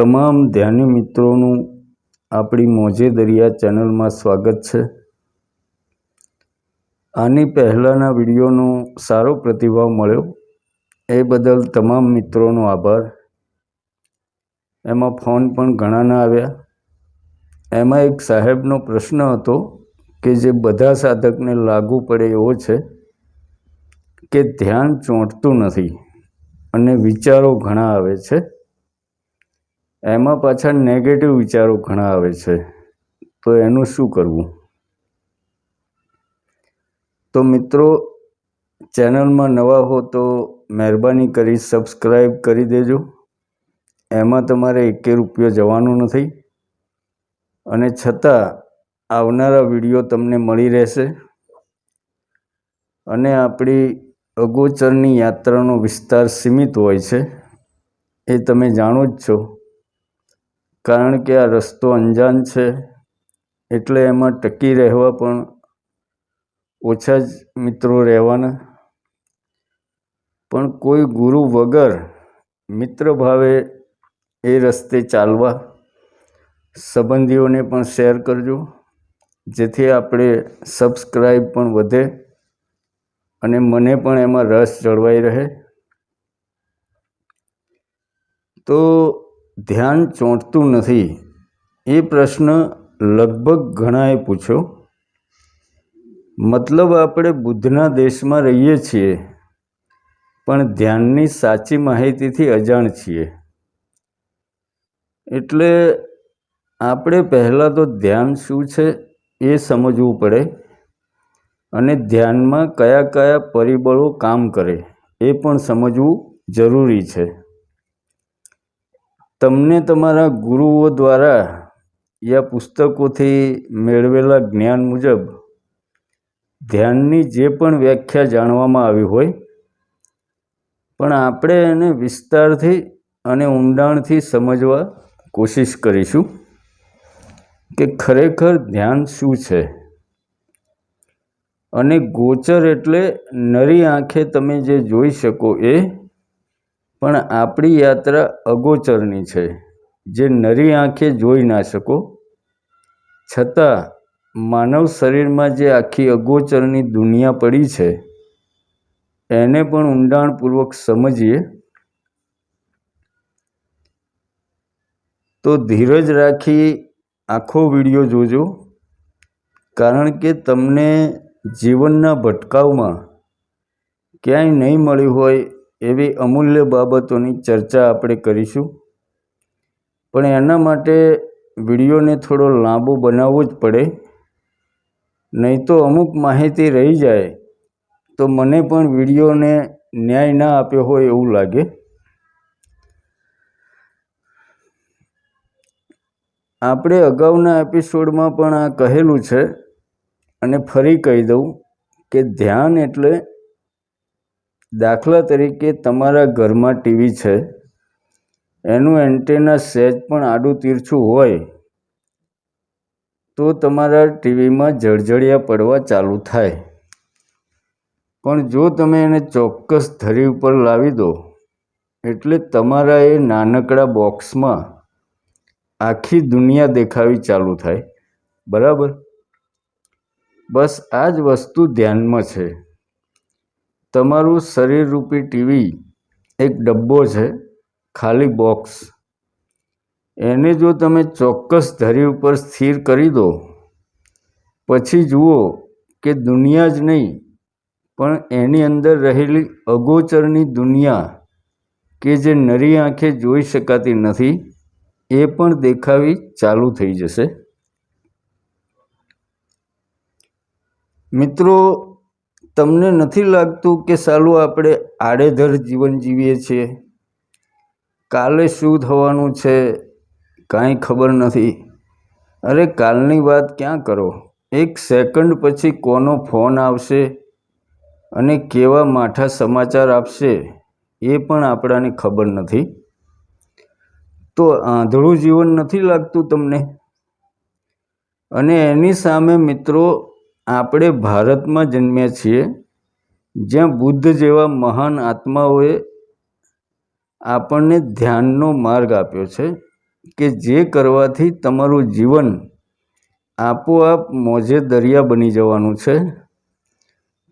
તમામ ધ્યાની મિત્રોનું આપણી મોજે દરિયા ચેનલમાં સ્વાગત છે. આની પહેલાંના વિડીયોનો સારો પ્રતિભાવ મળ્યો. એ બદલ તમામ મિત્રોનો આભાર. એમાં ફોન પણ ઘણાના આવ્યા. એમાં એક સાહેબનો પ્રશ્ન હતો કે જે બધા સાધકને લાગુ પડે એવો છે કે ધ્યાન ચોંટતું નથી અને વિચારો ઘણા આવે છે. એમાં પાછા નેગેટિવ વિચારો ઘણા આવે છે. તો એનું શું કરવું? તો મિત્રો, ચેનલમાં નવા હો તો મહેરબાની કરી સબસ્ક્રાઈબ કરી દેજો. એમાં તમારે એકે રૂપિયો જવાનો નથી. અને છતાં આવનારા વીડિયો તમને મળી રહેશે. અને આપણી અગોચરની યાત્રાનો વિસ્તાર સીમિત હોય છે. એ તમે જાણો જ છો. કારણ કે આ રસ્તો અંજાન છે, એટલે એમાં ટકી રહેવા પણ ઓછા જ મિત્રો રહેવાના. પણ કોઈ ગુરુ વગર મિત્ર ભાવે એ રસ્તે ચાલવા, સંબંધીઓને પણ શેર કરજો. જેથી આપણે સબસ્ક્રાઈબ પણ વધે અને મને પણ એમાં રસ જળવાઈ રહે. તો ધ્યાન ચોંટતું નથી. એ પ્રશ્ન લગભગ ઘણાએ પૂછ્યો. મતલબ આપણે બુદ્ધના દેશમાં રહીએ છીએ, પણ ધ્યાનની સાચી માહિતીથી અજાણ છીએ. એટલે આપણે પહેલાં તો ધ્યાન શું છે એ સમજવું પડે અને ધ્યાનમાં કયા કયા પરિબળો કામ કરે એ પણ સમજવું જરૂરી છે. તમને તમારા ગુરુઓ દ્વારા યા પુસ્તકોથી મેળવેલા જ્ઞાન મુજબ ધ્યાનની જે પણ વ્યાખ્યા જાણવામાં આવી હોય, પણ આપણે એને વિસ્તારથી અને ઊંડાણથી સમજવા કોશિશ કરીશું કે ખરેખર ધ્યાન શું છે. અને ગોચર એટલે નરી આંખે તમે જે જોઈ શકો એ પણ આપણી યાત્રા અગોચરની છે, જે નરી આંખે જોઈ ના શકો. છતાં, માનવ શરીરમાં જે આખી અગોચરની દુનિયા પડી છે, એને પણ ઊંડાણપૂર્વક સમજીએ. તો ધીરજ રાખી આખો વીડિયો જોજો, કારણ કે તમને જીવનના ભટકાવમાં ક્યાંય નહીં મળ્યું હોય એવી અમૂલ્ય બાબતોની ચર્ચા આપણે કરીશું. પણ એના માટે વિડીયોને થોડો લાંબો બનાવવો જ પડે. નહીં તો અમુક માહિતી રહી જાય, તો મને પણ વિડીયોને ન્યાય ના આપ્યો હોય એવું લાગે. આપણે અગાઉના એપિસોડમાં પણ આ કહેલું છે, અને ફરી કહી દઉં કે ધ્યાન એટલે દાખલા તરીકે તમારા ઘરમાં ટીવી છે, એનું એન્ટેના સહેજ પણ આડું તીરછું હોય, તો તમારા ટીવીમાં જળજળિયા પડવા ચાલુ થાય. પણ જો તમે એને ચોક્કસ ધરી ઉપર લાવી દો, એટલે તમારા એ નાનકડા બોક્સમાં આખી દુનિયા દેખાવી ચાલુ થાય. બરાબર? બસ આ જ વસ્તુ ધ્યાનમાં છે. તમારું શરીરરૂપી ટીવી એક ડબ્બો છે, ખાલી બોક્સ એને જો તમે ચોક્કસ ધરી ઉપર સ્થિર કરી દો, પછી જુઓ કે દુનિયા જ નહીં, પણ એની અંદર રહેલી અગોચરની દુનિયા કે જે નરી આંખે જોઈ શકાતી નથી, એ પણ દેખાવી ચાલુ થઈ જશે. મિત્રો તમને નથી લાગતું કે સાલું આપણે આડેધડ જીવન જીવીએ છીએ? કાલે શું થવાનું છે? કાંઈ ખબર નથી. અરે, કાલની વાત ક્યાં કરો? એક સેકન્ડ પછી કોનો ફોન આવશે અને કેવા માઠા સમાચાર આપશે એ પણ આપણાને ખબર નથી? તો આંધળું જીવન નથી લાગતું તમને? અને એની સામે મિત્રો આપણે ભારતમાં જન્મ્યા છીએ, જ્યાં બુદ્ધ જેવા મહાન આત્માઓએ આપણને ધ્યાનનો માર્ગ આપ્યો છે કે જે કરવાથી તમારું જીવન આપોઆપ મોજે દરિયા બની જવાનું છે.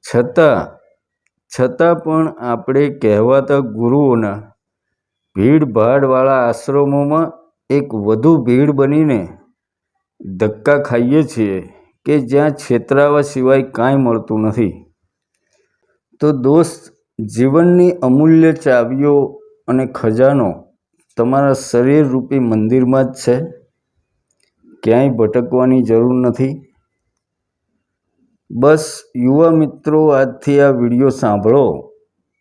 છતાં છતાં પણ આપણે કહેવાતા ગુરુઓના ભીડભાડવાળા આશ્રમોમાં એક વધુ ભીડ બનીને ધક્કા ખાઈએ છીએ. કે જ્યાં છેતરાવા સિવાય કાંઈ મળતું નથી. તો દોસ્ત, જીવનની અમૂલ્ય ચાવીઓ અને ખજાનો તમારા શરીરરૂપી મંદિરમાં જ છે? ક્યાંય ભટકવાની જરૂર નથી? બસ, યુવા મિત્રો, આજથી આ વીડિયો સાંભળો.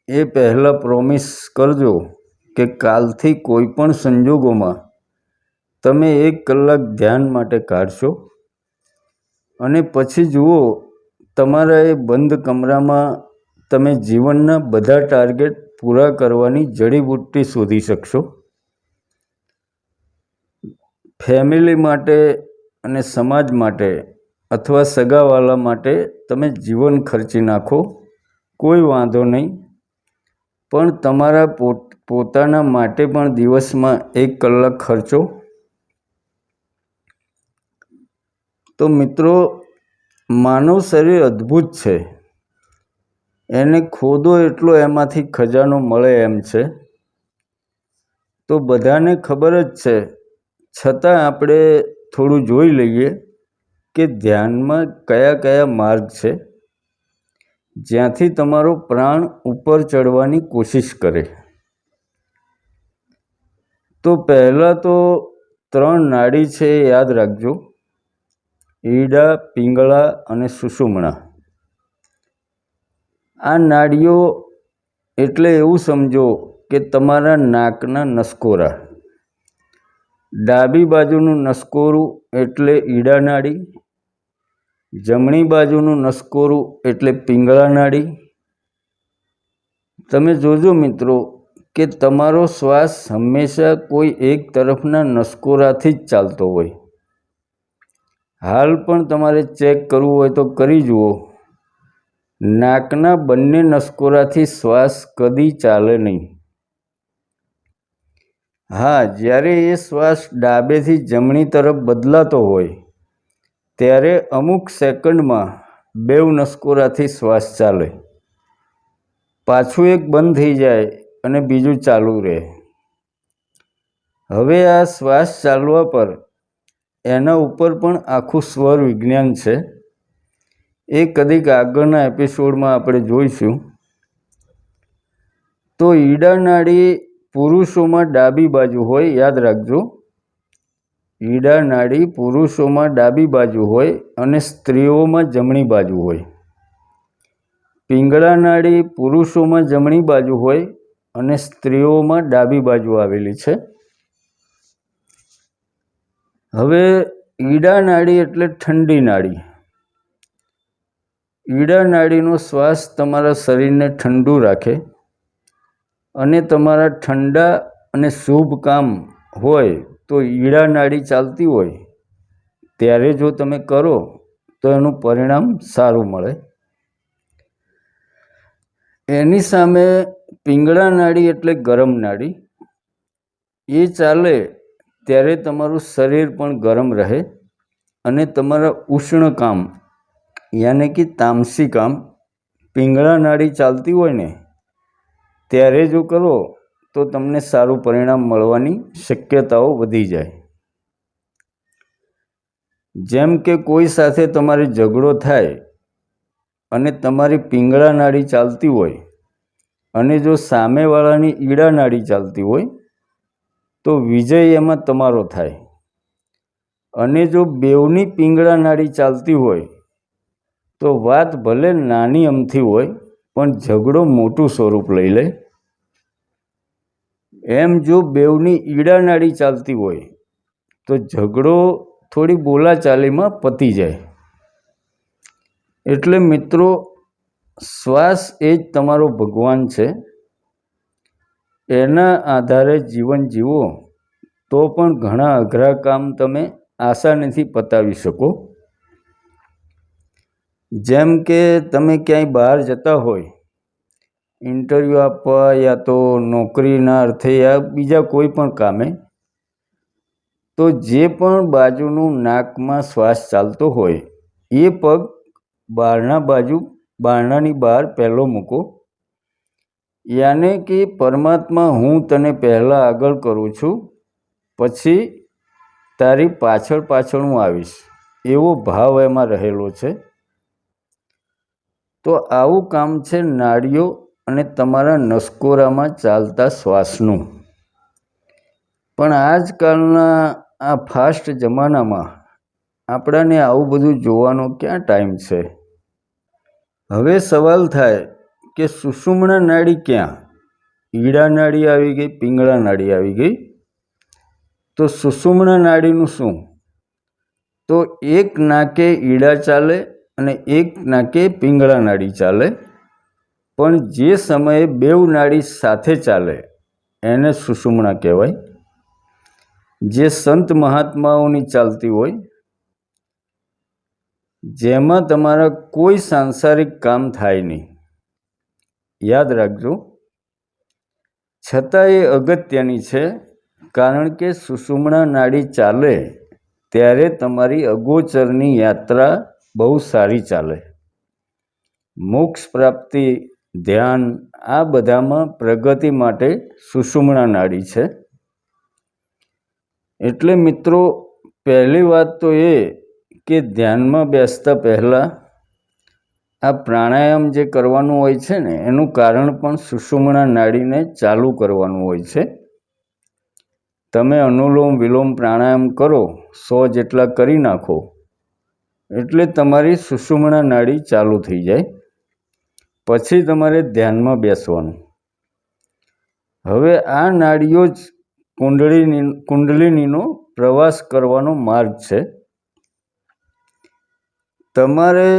એ પહેલાં પ્રોમિસ કરજો કે કાલથી કોઈ પણ સંજોગોમાં તમે એક કલાક ધ્યાન માટે કાઢશો. અને પછી જુઓ, તમારા એ બંધ કમરામાં તમે જીવનના બધા ટાર્ગેટ પૂરા કરવાની જડીબુટ્ટી શોધી શકશો. ફેમિલી માટે અને સમાજ માટે અથવા સગાવાલા માટે તમે જીવન ખર્ચી નાખો, કોઈ વાંધો નહીં. પણ તમારા પોતાના માટે પણ દિવસમાં એક કલાક ખર્ચો. તો મિત્રો, માનવ શરીર અદ્ભુત છે. એને ખોદો એટલો એમાંથી ખજાનો મળે એમ છે. તો બધાને ખબર જ છે. છતાં આપણે થોડું જોઈ લઈએ કે ધ્યાનમાં કયા કયા માર્ગ છે. જ્યાંથી તમારો પ્રાણ ઉપર ચડવાની કોશિશ કરે. તો પહેલાં તો ત્રણ નાડી છે યાદ રાખજો. ઈડા, પિંગળા અને સુષુમણા. આ નાડીઓ એટલે એવું સમજો કે તમારા નાકના નસકોરા. ડાબી બાજુનું નસકોરું એટલે ઈડા નાડી જમણી બાજુનું નસકોરું એટલે પિંગળા નાડી તમે જોજો મિત્રો કે તમારો શ્વાસ હંમેશા કોઈ એક તરફના નસકોરાથી જ ચાલતો હોય. હાલ પણ તમારે ચેક કરવું હોય તો કરી જુઓ. નાકના બંને નસકોરાથી શ્વાસ કદી ચાલે નહીં. હા, જ્યારે એ શ્વાસ ડાબેથી જમણી તરફ બદલાતો હોય, ત્યારે અમુક સેકન્ડમાં બેવ નસકોરાથી શ્વાસ ચાલે. પાછું એક બંધ થઈ જાય અને બીજું ચાલુ રહે. હવે આ શ્વાસ ચાલવા પર એના ઉપર પણ આખું સ્વર વિજ્ઞાન છે. એ કદીક આગળના એપિસોડમાં આપણે જોઈશું. તો ઈડા નાડી પુરુષોમાં ડાબી બાજુ હોય, યાદ રાખજો. ઈડા નાડી પુરુષોમાં ડાબી બાજુ હોય અને સ્ત્રીઓમાં જમણી બાજુ હોય. પિંગળા નાડી પુરુષોમાં જમણી બાજુ હોય અને સ્ત્રીઓમાં ડાબી બાજુ આવેલી છે. હવે ઈડા નાડી એટલે ઠંડી નાડી. ઈડા નાડીનો શ્વાસ તમારા શરીરને ઠંડુ રાખે અને તમારા ઠંડા અને શુભ કામ હોય તો ઈડા નાડી ચાલતી હોય ત્યારે જો તમે કરો તો એનું પરિણામ સારું મળે. એની સામે પિંગળા નાડી એટલે ગરમ નાડી. એ ચાલે ત્યારે તમારું શરીર પણ ગરમ રહે અને તમારા ઉષ્ણ કામ, યાને કે તામસી કામ, પિંગળા નાડી ચાલતી હોય ને, ત્યારે જો કરો, તો તમને સારું પરિણામ મળવાની શક્યતાઓ વધી જાય. જેમ કે કોઈ સાથે તમારે ઝઘડો થાય અને તમારી પિંગળા નાડી ચાલતી હોય અને જો સામેવાળાની ઈડા નાડી ચાલતી હોય તો વિજય એમાં તમારો થાય. અને જો બેવની પિંગળા નાળી ચાલતી હોય, તો વાત ભલે નાની અમથી હોય, પણ ઝઘડો મોટું સ્વરૂપ લઈ લે. એમ જો બેવની ઈડા નાળી ચાલતી હોય, તો ઝઘડો થોડી બોલાચાલીમાં પતી જાય. એટલે મિત્રો, શ્વાસ એ જ તમારો ભગવાન છે. એના આધારે જીવન જીવો, તો પણ ઘણા અઘરા કામ તમે આસાનીથી પતાવી શકો. જેમ કે તમે ક્યાંય બહાર જતા હોય, ઇન્ટરવ્યૂ આપવા યા તો નોકરીના અર્થે યા બીજા કોઈ પણ કામે, તો જે પણ બાજુનું નાકમાં શ્વાસ ચાલતો હોય, એ પગ બહારના બાજુ બારણાની બહાર પહેલો મૂકો. યાને કે પરમાત્મા હું તને પહેલાં આગળ કરું છું, પછી તારી પાછળ પાછળ હું આવીશ. એવો ભાવ એમાં રહેલો છે. તો આવું કામ છે નાડીઓ અને તમારા નસકોરામાં ચાલતા શ્વાસનું. પણ આજકાલના આ ફાસ્ટ જમાનામાં આપણાને આવું બધું જોવાનો ક્યાં ટાઈમ છે? હવે સવાલ થાય કે સુષુમ્ણા નાડી ક્યાં? ઈડા નાડી આવી ગઈ, પિંગળા નાડી આવી ગઈ. તો સુષુમ્ણા નાડીનું શું? તો એક નાકે ઈડા ચાલે અને એક નાકે પિંગળા નાડી ચાલે. પણ જે સમયે બેવ નાડી સાથે ચાલે, એને સુષુમણા કહેવાય. જે સંત મહાત્માઓની ચાલતી હોય, જેમાં તમારા કોઈ સાંસારિક કામ થાય નહીં. યાદ રાખજો. છતાં એ અગત્યની છે, કારણ કે સુષુમણા નાડી ચાલે, ત્યારે તમારી અગોચરની યાત્રા બહુ સારી ચાલે. મોક્ષ પ્રાપ્તિ, ધ્યાન, આ બધામાં પ્રગતિ માટે સુષુમણા નાડી છે. એટલે મિત્રો, પહેલી વાત તો એ કે ધ્યાનમાં બેસતા પહેલાં આ પ્રાણાયામ જે કરવાનું હોય છે ને, એનું કારણ પણ સુષુમણા નાડીને ચાલુ કરવાનું હોય છે. તમે અનુલોમ વિલોમ પ્રાણાયામ કરો, સો જેટલા કરી નાખો, એટલે તમારી સુષુમણા નાડી ચાલુ થઈ જાય. પછી તમારે ધ્યાનમાં બેસવાનું. હવે આ નાડીઓ જ કુંડળીની, કુંડલિનીનો પ્રવાસ કરવાનો માર્ગ છે. તમારે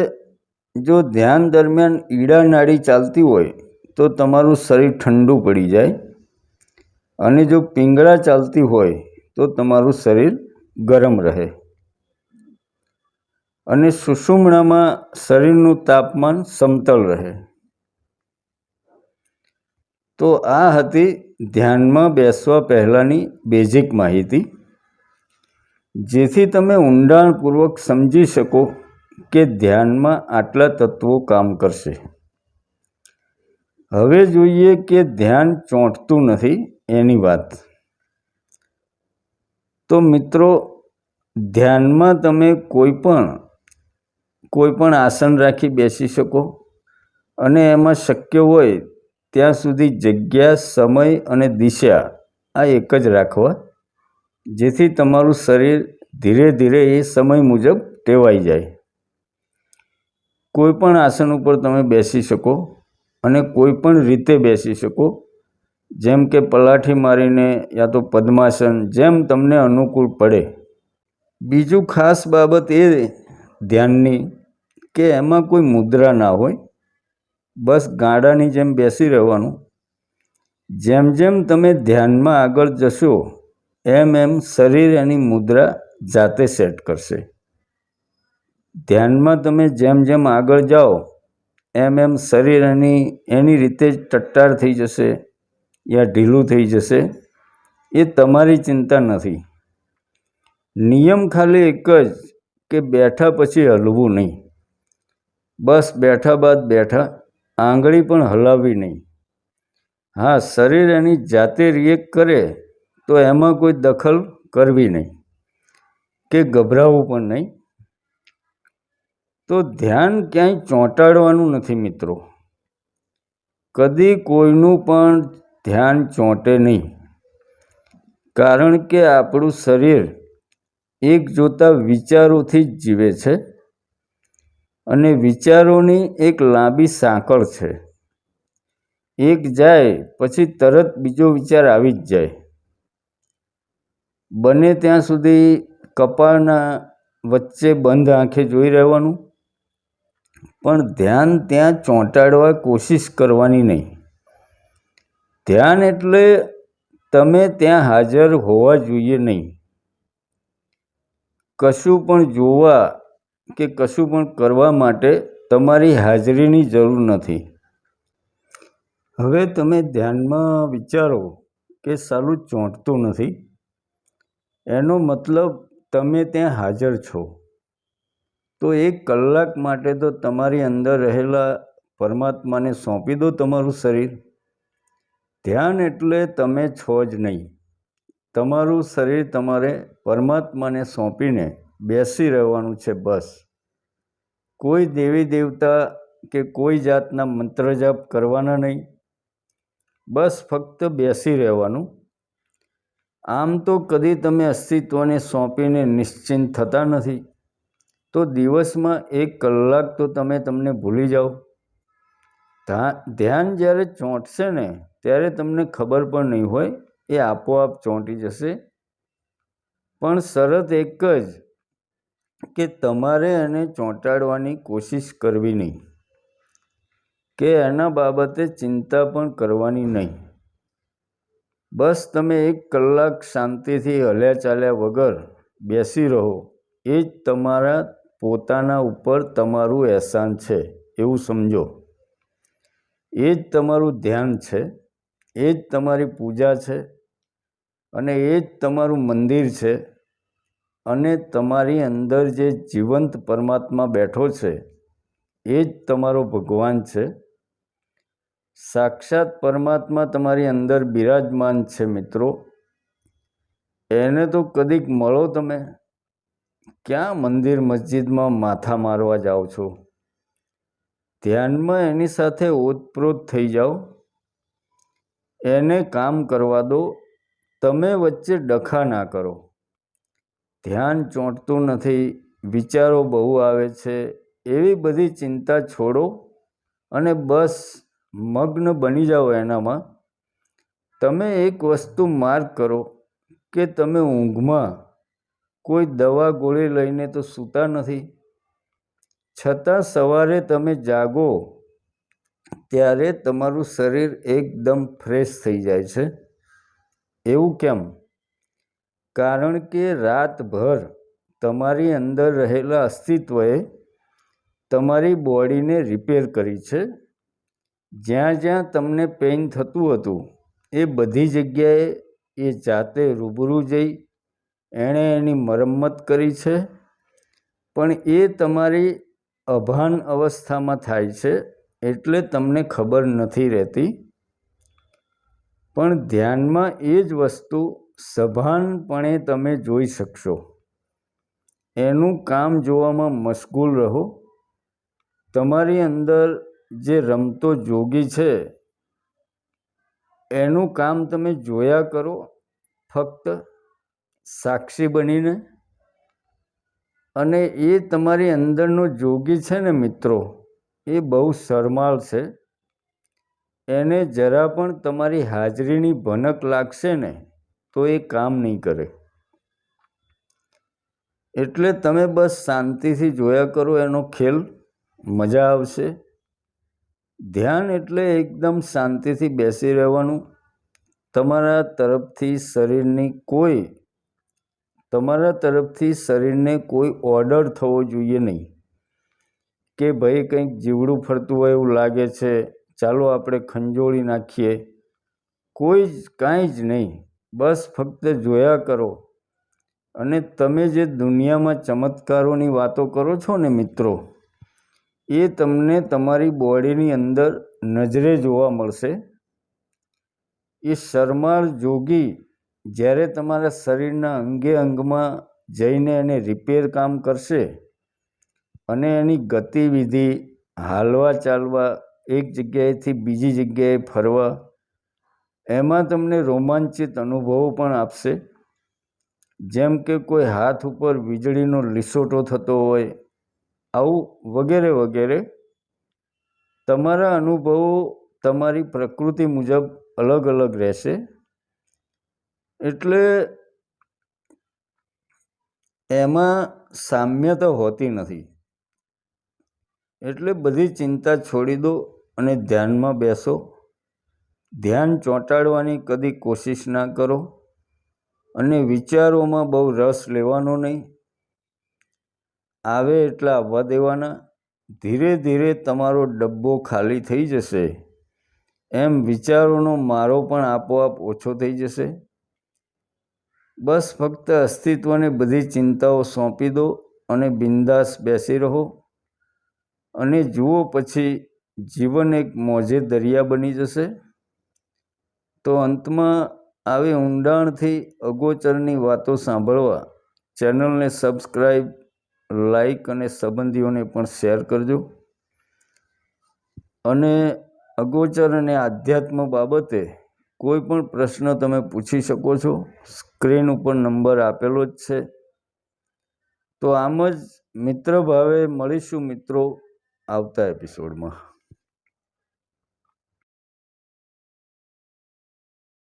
જો ધ્યાન દરમિયાન ઈડા નાડી ચાલતી હોય, તો તમારું શરીર ઠંડુ પડી જાય. અને જો પિંગળા ચાલતી હોય, તો તમારું શરીર ગરમ રહે. અને સુષુમણામાં શરીરનું તાપમાન સમતલ રહે. તો આ હતી ધ્યાનમાં બેસવા પહેલાંની બેઝિક માહિતી. જેથી તમે ઊંડાણપૂર્વક સમજી શકો કે ધ્યાનમાં આટલા તત્વો કામ કરશે? હવે જોઈએ કે ધ્યાન ચોંટતું નથી એની વાત. તો મિત્રો, ધ્યાનમાં તમે કોઈ પણ કોઈ પણ આસન રાખી બેસી શકો અને એમાં શક્ય હોય ત્યાં સુધી જગ્યા, સમય અને દિશા આ એક જ રાખવા, જેથી તમારું શરીર ધીરે ધીરે એ સમય મુજબ ટેવાઈ જાય. કોઈ પણ આસન ઉપર તમે બેસી શકો અને કોઈ પણ રીતે બેસી શકો. જેમ કે પલાઠી મારીને યા તો પદ્માસન, જેમ તમને અનુકૂળ પડે. બીજું ખાસ બાબત એ ધ્યાનની કે એમાં કોઈ મુદ્રા ના હોય. બસ ગાડાની જેમ બેસી રહેવાનું. જેમ જેમ તમે ધ્યાનમાં આગળ જશો, એમ એમ શરીર એની મુદ્રા જાતે સેટ કરશે. ધ્યાનમાં તમે જેમ જેમ આગળ જાઓ, એમ એમ શરીર એની એની રીતે જ ટટ્ટાર થઈ જશે યા ઢીલું થઈ જશે, એ તમારી ચિંતા નથી. નિયમ ખાલી એક જ કે બેઠા પછી હલવું નહીં. બસ બેઠા બાદ બેઠા, આંગળી પણ હલાવવી નહીં. હા, શરીર એની જાતે રિએક્ટ કરે તો એમાં કોઈ દખલ કરવી નહીં. કે ગભરાવવું પણ નહીં. તો ધ્યાન ક્યાંય ચોંટાડવાનું નથી મિત્રો. કદી કોઈનું પણ ધ્યાન ચોંટે નહીં. કારણ કે આપણું શરીર એક જોતા વિચારોથી જ જીવે છે અને વિચારોની એક લાંબી સાંકળ છે. એક જાય પછી તરત બીજો વિચાર આવી જ જાય. બને ત્યાં સુધી કપાળના વચ્ચે બંધ આંખે જોઈ રહેવાનું. પણ ધ્યાન ત્યાં ચોંટાડવા કોશિશ કરવાની નહીં. ધ્યાન એટલે તમે ત્યાં હાજર હોવા જોઈએ નહીં. કશું પણ જોવા કે કશું પણ કરવા માટે તમારી હાજરીની જરૂર નથી. હવે તમે ધ્યાનમાં વિચારો કે સાલું ચોંટતું નથી. એનો મતલબ તમે ત્યાં હાજર છો. તો એક કલાક માટે તો તમારી અંદર રહેલા પરમાત્માને સોંપી દો તમારું શરીર. ધ્યાન એટલે તમે છો જ નહીં. તમારું શરીર તમારે પરમાત્માને સોંપીને બેસી રહેવાનું છે બસ. કોઈ દેવી દેવતા કે કોઈ જાતના મંત્ર જાપ કરવાના નહીં. બસ ફક્ત બેસી રહેવાનું. આમ તો કદી તમે અસ્તિત્વને સોંપીને નિશ્ચિંત થતા નથી. તો દિવસમાં એક કલાક તો તમે તમને ભૂલી જાઓ. ધ્યાન જ્યારે ચોંટશે ને, ત્યારે તમને ખબર પણ નહીં હોય, એ આપોઆપ ચોંટી જશે. પણ શરત એક જ, કે તમારે એને ચોંટાડવાની કોશિશ કરવી નહીં. કે એના બાબતે ચિંતા પણ કરવાની નહીં. બસ તમે એક કલાક શાંતિથી હલ્યા ચાલ્યા વગર બેસી રહો, એ જ તમારા પોતાના ઉપર તમારું એહસાન છે, એવું સમજો. એ જ તમારું ધ્યાન છે, એ જ તમારી પૂજા છે, અને એ જ તમારું મંદિર છે, અને તમારી અંદર જે જીવંત પરમાત્મા બેઠો છે, એ જ તમારો ભગવાન છે. સાક્ષાત પરમાત્મા તમારી અંદર બિરાજમાન છે મિત્રો. એને તો કદીક મળો તમે. ક્યાં મંદિર મસ્જિદમાં માથા મારવા જાઓ છો? ધ્યાનમાં એની સાથે ઓતપ્રોત થઈ જાઓ. એને કામ કરવા દો. તમે વચ્ચે ડખા ના કરો. ધ્યાન ચોંટતું નથી. વિચારો બહુ આવે છે. એવી બધી ચિંતા છોડો અને બસ મગ્ન બની જાઓ એનામાં. તમે એક વસ્તુ માર્ક કરો કે તમે ઊંઘમાં કોઈ દવા ગોળી લઈને તો સૂતા નથી. છતાં સવારે તમે જાગો, ત્યારે તમારું શરીર એકદમ ફ્રેશ થઈ જાય છે. એવું કેમ? કારણ કે રાતભર તમારી અંદર રહેલા અસ્તિત્વએ તમારી બોડીને રિપેર કરી છે. જ્યાં જ્યાં તમને પેઇન થતું હતું, એ બધી જગ્યાએ એ જાતે રૂબરૂ જઈ એણે એની મરમ્મત કરી છે. પણ એ તમારી અભાન અવસ્થામાં થાય છે એટલે તમને ખબર નથી રહેતી. પણ ધ્યાનમાં એ જ વસ્તુ સભાનપણે તમે જોઈ શકશો. એનું કામ જોવામાં મશગુલ રહો. તમારી અંદર જે રમતો જોગી છે, એનું કામ તમે જોયા કરો. ફક્ત સાક્ષી બનીને અને એ તમારી અંદરનો જોગી છે ને મિત્રો, એ બહુ શરમાળ છે. એને જરા પણ તમારી હાજરીની ભનક લાગશે ને, તો એ કામ નહીં કરે. એટલે તમે બસ શાંતિથી જોયા કરો એનો ખેલ, મજા આવશે. ધ્યાન એટલે એકદમ શાંતિથી બેસી રહેવાનું. તમારા તરફથી શરીરની કોઈ તમારા તરફથી શરીરને કોઈ ઓર્ડર થવો જોઈએ નહીં. કે ભાઈ કંઈક જીવડું ફરતું હોય એવું લાગે છે, ચાલો આપણે ખંજોળી નાખીએ. કોઈ જ, કાંઈ જ નહીં. બસ ફક્ત જોયા કરો. અને તમે જે દુનિયામાં ચમત્કારોની વાતો કરો છો ને મિત્રો, એ તમને તમારી બોડીની અંદર નજરે જોવા મળશે. એ શરમાળ જોગી જ્યારે તમારા શરીરના અંગે અંગમાં જઈને એને રિપેર કામ કરશે અને એની ગતિવિધિ હાલવા ચાલવા એક જગ્યાએથી બીજી જગ્યાએ ફરવા, એમાં તમને રોમાંચિત અનુભવો પણ આપશે. જેમ કે કોઈ હાથ ઉપર વીજળીનો લીસોટો થતો હોય, આવું વગેરે વગેરે. તમારા અનુભવો તમારી પ્રકૃતિ મુજબ અલગ અલગ રહેશે. એટલે એમાં સામ્યતા હોતી નથી. એટલે બધી ચિંતા છોડી દો અને ધ્યાનમાં બેસો. ધ્યાન ચોંટાડવાની કદી કોશિશ ના કરો અને વિચારોમાં બહુ રસ લેવાનો નહીં. આવે એટલા આવવા દેવાના. ધીરે ધીરે તમારો ડબ્બો ખાલી થઈ જશે. એમ વિચારોનો મારો પણ આપોઆપ ઓછો થઈ જશે. બસ ફક્ત અસ્તિત્વને બધી ચિંતાઓ સોંપી દો અને બિંદાસ બેસી રહો. અને જુઓ પછી જીવન એક મોજે દરિયા બની જશે. તો અંતમાં આવી ઊંડાણથી અગોચરની વાતો સાંભળવા ચેનલને સબસ્ક્રાઈબ લાઈક અને સંબંધીઓને પણ શેર કરજો. અને અગોચર અને આધ્યાત્મ બાબતે કોઈ પણ પ્રશ્ન તમે પૂછી શકો છો, સ્ક્રીન ઉપર નંબર આપેલો જ છે. તો આમ જ મિત્ર ભાવે મળીશું મિત્રો આવતા એપિસોડમાં